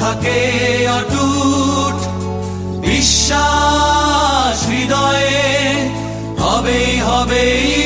থাকে অটুট। বিশ্বাস হৃদয়ে হবেই হবেই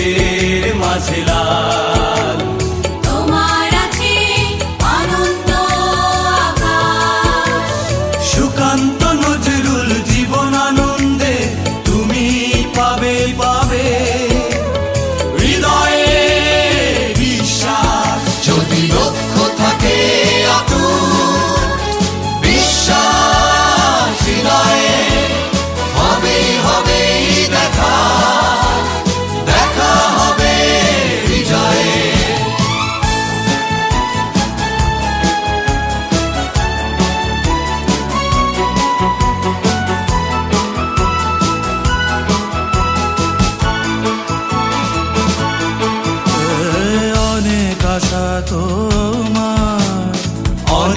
বুকের মাঝে লাল।